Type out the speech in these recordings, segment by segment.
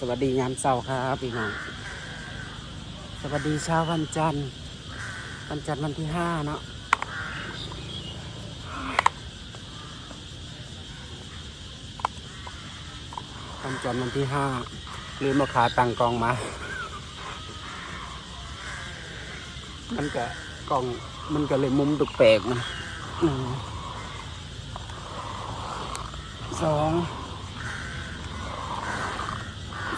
สวัสดียามเช้าครับพี่น้องสวัสดีเช้าวันจันทร์วันจันทร์วันที่ห้าเนาะวันจันทร์วันที่ห้าลืมมาขาตังกองมา มันก็กองมันก็เลยมุมตุกแปลกๆนะหนึ่งสอง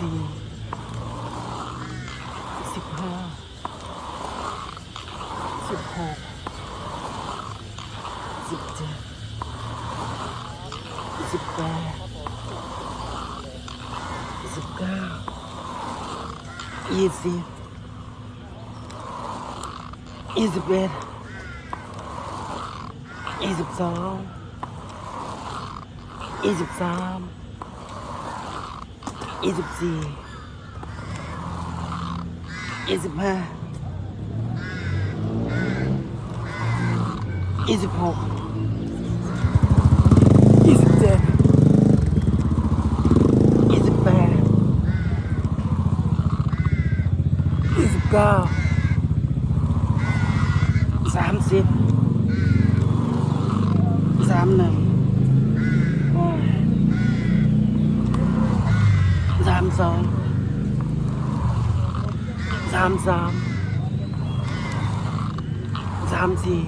สี่สิบห้าสิบหกสิบเจ็ดสิบแปดสิบเก้ายี่สิบยี่สิบเอ็ดยี่สิบสองยี่สิบสาม ยี่สิบสี่ยี่สิบห้ายี่สิบหกยี่สิบเจ็ดยี่สิบแปดยี่สิบเก้าสามสิบสามหนึ่งสามสอง สามสามสามสี่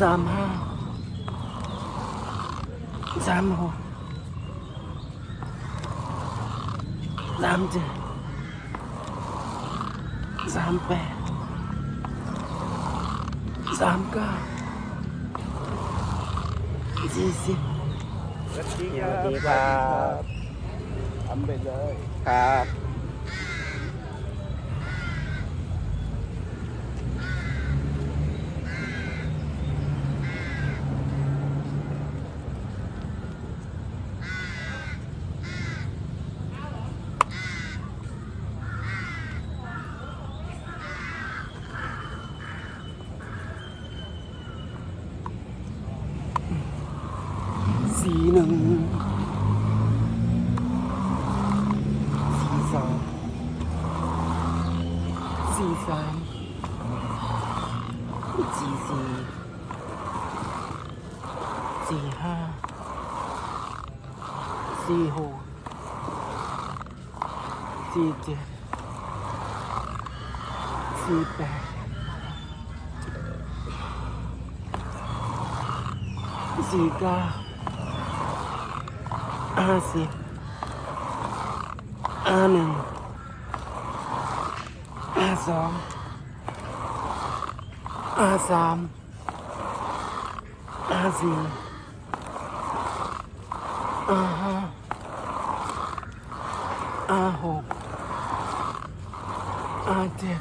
สามห้าสามหกสามเจ็ดสามแปดสามเก้าสี่สิบสวัสดีสวัสดีครับทำไปเลยครับ สี่หนึ่งสี่สองสี่สามสี่สี่สี่ห้าสี่ หกสี่เจ็ดสี่แปดสี่เก้าห้าสิบห้าหนึ่งห้าสองห้าสามห้าสี่ห้าห้าห้าหกห้าเจ็ด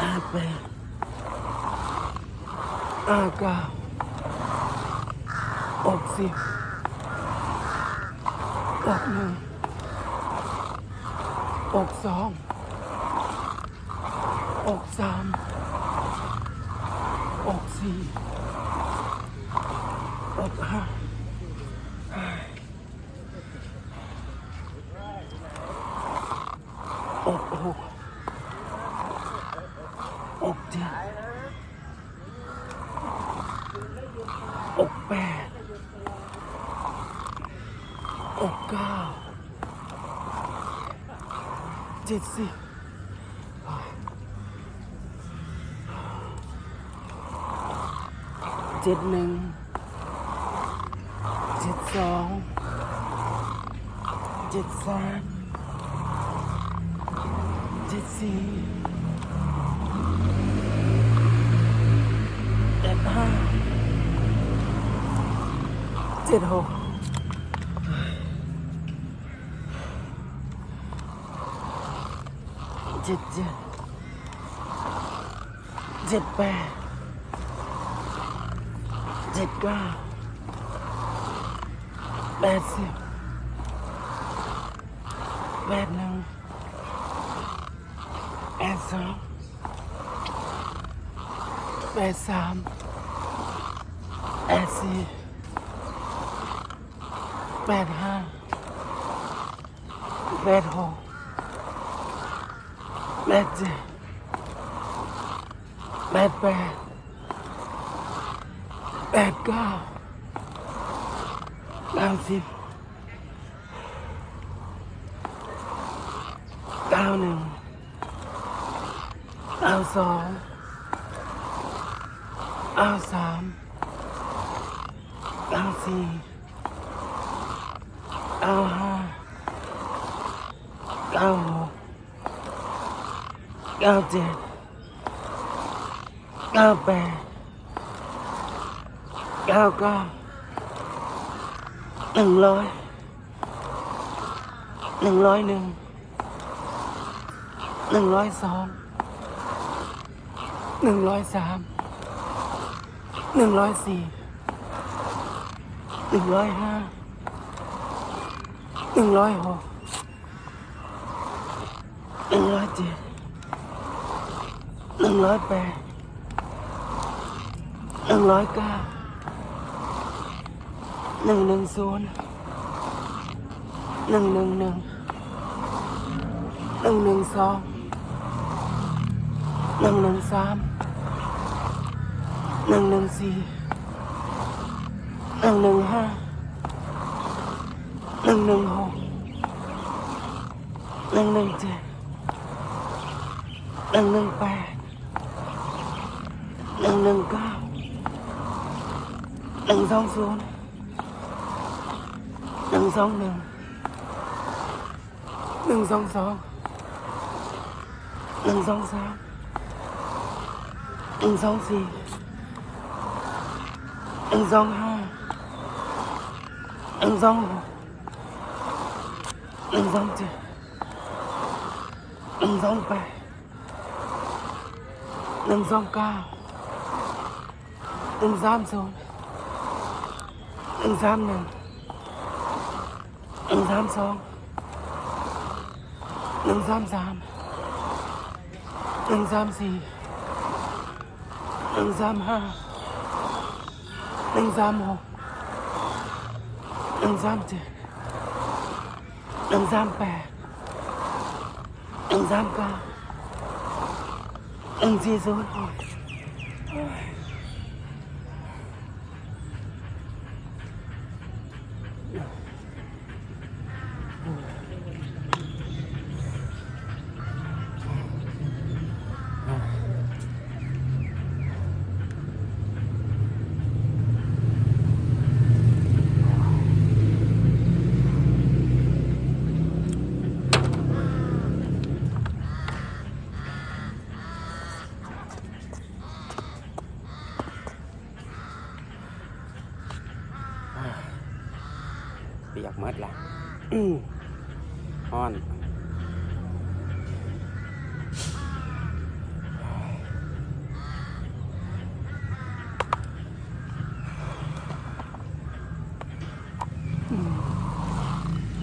ห้าแปดห้าเก้าหกสิบ อกหนึ่งอกสองอกสามอกสี่อกห้าอกหกอก จ็ดสิบเจ็ดหนึ่งเจ็ดสองเจ็ดสามเจ็ดสี่เจ็ดห้าเจ็ดหก เจ็ดเจ็ดเจ็ดแปดเจ็ดเก้าแปดสิบแปดหนึ่งแปดสองแปดสามแปดสี่แปดห้าแปดหก แปดเจ็ดแปดแปดแปดเก้าเก้าสิบเก้าหนึ่งเก้าสองเก้าสามเก้าสี่เก้าห้าเก้าหก เก้าเจ็ดเก้าแปดเก้าเก้าหนึ่งร้อยหนึ่งร้อยหนึ่งหนึ่งร้อยสองหนึ่งร้อยสามหนึ่งร้อยสี่หนึ่งร้อยห้าหนึ่งร้อยหกหนึ่งร้อยเจ็ด หนึ่งร้อยแปดหนึ่งร้อยเก้าหนึ่งหนึ่งศูนย์หนึ่งหนึ่งหนึ่งหนึ่งหนึ่งสองหนึ่งหนึ่งสามหนึ่งหนึ่งสี่หนึ่งหนึ่งห้าหนึ่งหนึ่งหกหนึ่งหนึ่งเจ็ดหนึ่งหนึ่งแปด หนึ่งหนึ่งเก้าหนึ่งสองศูนย์หนึ่งสองหนึ่งหนึ่งสอ งสองหนึ่งสองสามหนึ่งสองสี่หนึ่งสองห้าหนึ่งสองหกหนึ่งสองเจ็ดหนึ่งสองแปดหนึ่งสองเก้าหนึ่งสามศูนย์หนึ่งสามหนึ่งหนึ่งสามสองหนึ่งสามสามหนึ่งสามสี่หนึ่งสามห้าหนึ่งสามหกหนึ่งสามเจ็ดหนึ่งสามแปดหนึ่งสามเก้าหนึ่งสี่ศูนย์หก เปียกหมดละอืมฮ้อน หนึ่งสี่หนึ่งหนึ่งสี่สองหนึ่งสี่สามหนึ่งสี่สี่หนึ่งสี่ห้าหนึ่งสี่หกหนึ่ง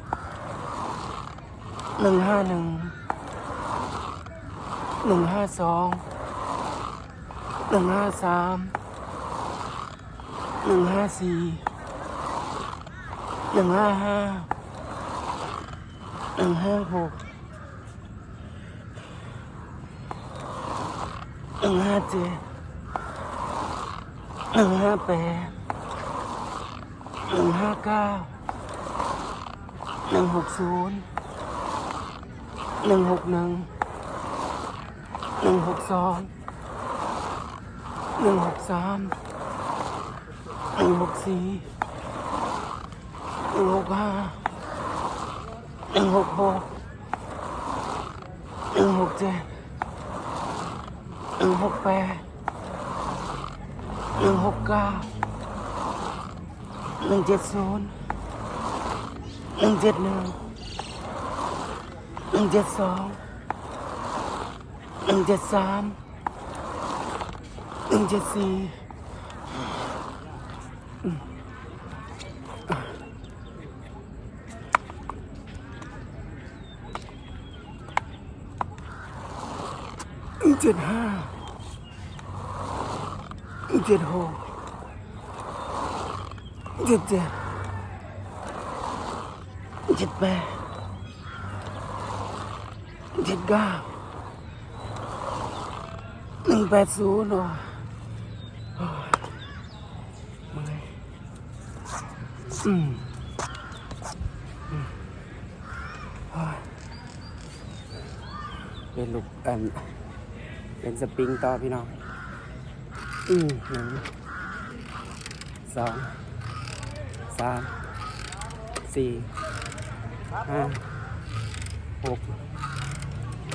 หนึ่งห้าหนึ่งหนึ่งห้าสองหนึ่งห้าสามหนึ่งห้าสี่หนึ่งห้าห้าหนึ่งห้าหกหนึ่งห้าเจ็ดหนึ่งห้าแปดหหนึ่งห้าเก้าหนึ่งหกศูนย์ หนึ่งหกหนึ่งหนึ่งหกสองหนึ่งหกสามหนึ่งหกสี่หนึ่งหกห้าหนึ่งหกหกหนึ่งหกเจ็ดหนึ่งหกแปดหนึ่งหกเก้าหนึ่งเจ็ดศูนย์หนึ่งเจ็ดหนึ่ง นึ่งเจ็ดสองหนึ่งเจ็ดสามหนึ่งเจ็ดสี่หนึ่งเจ็ดห้าหนึ่งเจ็ดหกเจ็ดเจ็ดเจ็ดแปด เจ็ดเก้าหนึ่งแปดศูนย์โอ้ยโอ้ยเมื่อยอืมเป็นลูกอันเป็นสปริงต่อพี่น้อง อืมหนึ่งสองสามสี่ห้าหก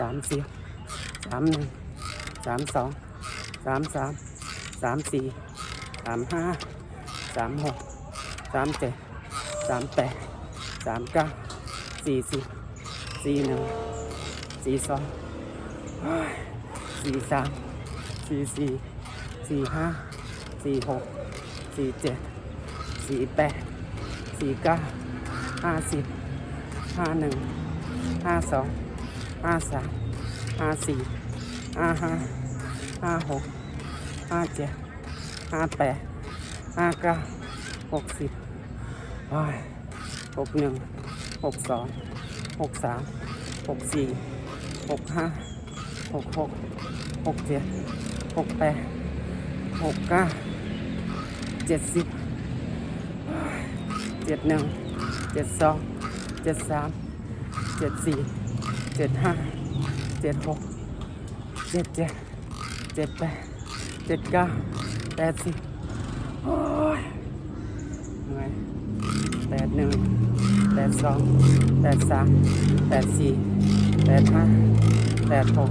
สามสิบสามหนึ่งสามสองสามสามสามสี่สามห้าสามหกสามเจ็ดสามแปดสามเก้าสี่สิบสี่หนึ่งสี่สองสี่สามสี่สี่สี่ห้าสี่หกสี่เจ็ดสี่แปดสี่เก้าห้าสิบห้าหนึ่งห้าสอง ห้าสามห้าสี่ห้าห้าห้าหกห้าเจ็ดห้าแปดห้าเก้าหกสิบหกหนึ่งหกสองหกสามหกสี่หกห้าหกหกหกเจ็ดหกแปดหกเก้าเจ็ดสิบเจ็ดหนึ่งเจ็ดสองเจ็ดสามเจ็ดสี่ จ็ดห้าเจ็ดหกเจ็ดเจ็ดเจ็ดแปดเจ็ดเก้าแปดสิบโอ้ยเหนื่อยแปดหนึ่งแปดสองแปดสามแปดสี่แปดห้าแปดหก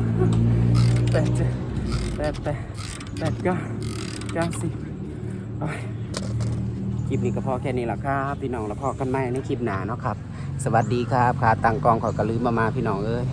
แปดเจ็ดแปดแปดแปดเก้าเก้าสิบโอ้ยคลิปนี้ก็พอแค่นี้แหละครับ พี่น้องแล้วพอกันไหมในคลิปหนาเนาะครับ สวัสดีครับขาตังกองขอกระลืมมามาพี่น้องเอ้ย